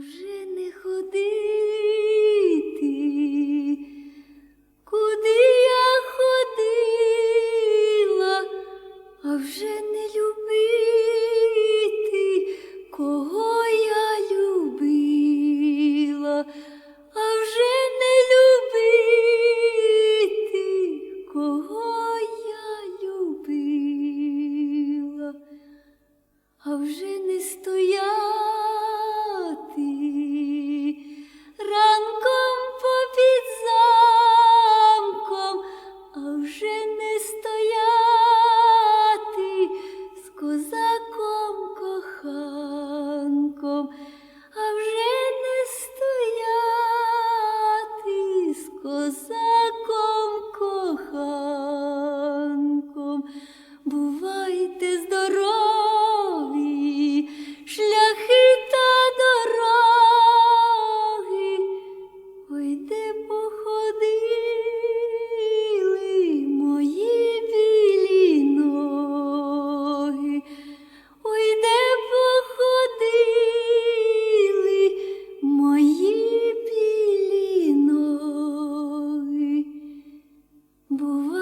Уже не ходи, куди я ходила, а вже не любити, кого я любила, а вже не любити, кого я любила, а вже не стояла. Бува.